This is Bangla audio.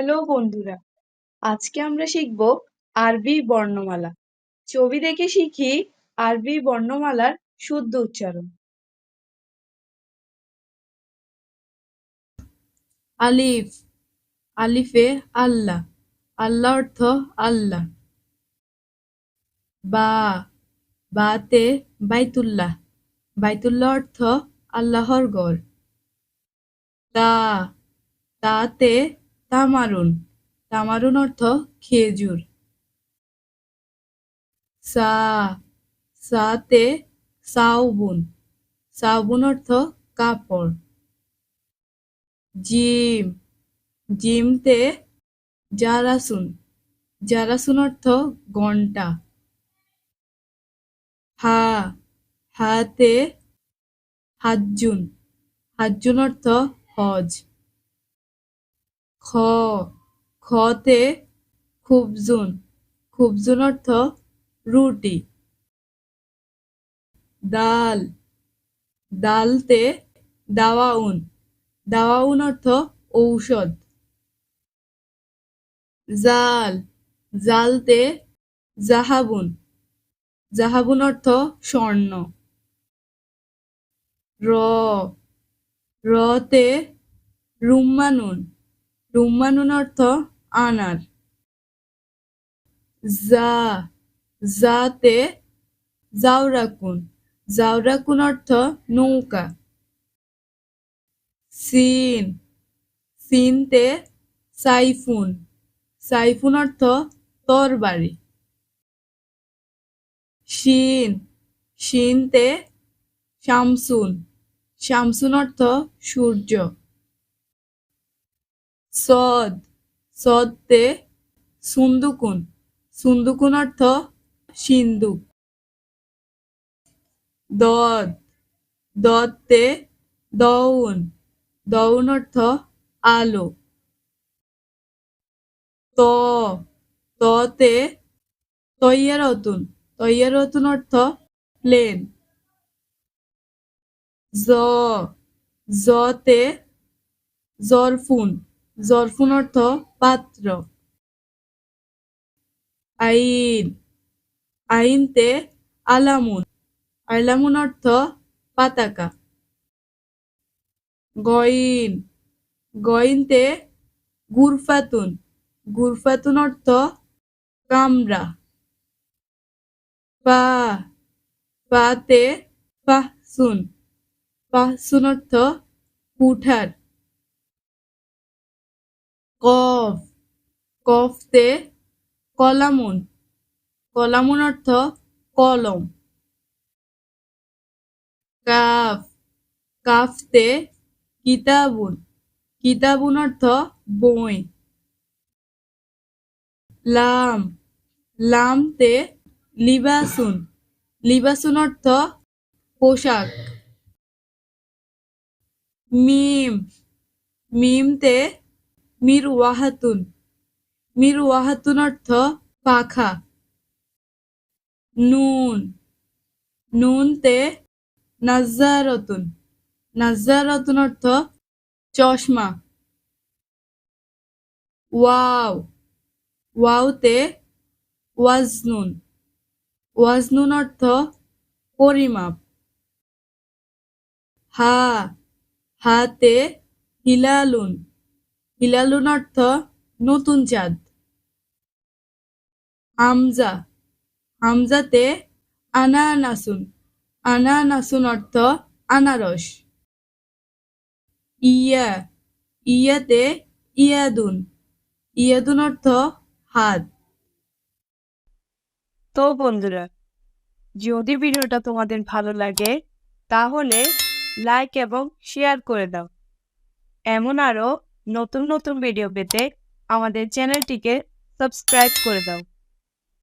হ্যালো বন্ধুরা, আজকে আমরা শিখব আরবি বর্ণমালা। ছবি দেখে শিখি আরবি বর্ণমালার শুদ্ধ উচ্চারণ। আলিফ, আলিফে আল্লাহ আল্লাহ অর্থ আল্লাহ। বা, বাতে বাইতুল্লাহ বাইতুল্লাহ অর্থ আল্লাহর গড় তা, তাতে তামারুন। তামারুন অর্থ খেজুর। সা, সাতে সাউবুন। সাউবুন অর্থ কাপড়। জিম, জিমতে জারাসুন। জারাসুন অর্থ ঘণ্টা। হা, হাতে হাজ্জুন। হাজ্জুন অর্থ হজ। খ, খতে খুবজুন। খুবজুন অর্থ রুটি। ডাল দালতে দাওয়াউন। দাওয়াউন অর্থ ঔষধ। জাল। জালতে জাহাবুন। জাহাবুন অর্থ স্বর্ণ। র। রতে রুম্মানুন। রুম্মানুন অর্থ আনার। জা জাতে জাউরাকুন জাউরাকুন অর্থ নৌকা। সিন, সিনতে সাইফুন। সাইফুন অর্থ তরবারি। শিন, শিনতে শামসুন। শামসুন অর্থ সূর্য। সদ সদতে সুন্দুকুন। সুন্দুকুন অর্থ সিন্দুক। দদ, দদতে দউন। দউন অর্থ আলো। ত, ততে তৈয়ারতুন। তৈয়ারতুন অর্থ প্লেন। জ, জতে জরফুন। জরফুন অর্থ পাত্র। আইন। আইনতে আলামুন। আলামুন অর্থ পতাকা। গইন। গইনতে গুরফাতুন। গুরফাতুন অর্থ কামরা। পা পাতে পাহসুন পাহসুন অর্থ কুঠার। কফ কফতে কলামুন। কলামুন অর্থ কলম। কাফ কাফতে কিতাবুন। কিতাবুন অর্থ বই। লাম লামতে লিবাসুন। লিবাসুন অর্থ পোশাক। মিম মিমতে মির ওয়াহাতুন মির ওয়াহাতুন অর্থ পাখা। নুন। নুনতে নাজারতুন নাজারতুন অর্থ চশমা। ওয়াও। ওয়াওতে ওয়াজনুন। ওয়াজনুন অর্থ পরিমাপ। হা। হাতে হিলালুন। হিলালুন অর্থ নতুন চাঁদ। আমজা হামজা, হামজাতে আনানাসুন আনানাসুন অর্থ আনারস। ইয়া, ইয়াতে ইয়াদুন ইয়াদুন অর্থ হাত। তো বন্ধুরা, যদি ভিডিওটা তোমাদের ভালো লাগে, তাহলে লাইক এবং শেয়ার করে দাও। এমন আরও নতুন নতুন ভিডিও পেতে আমাদের চ্যানেলটিকে সাবস্ক্রাইব করে দাও।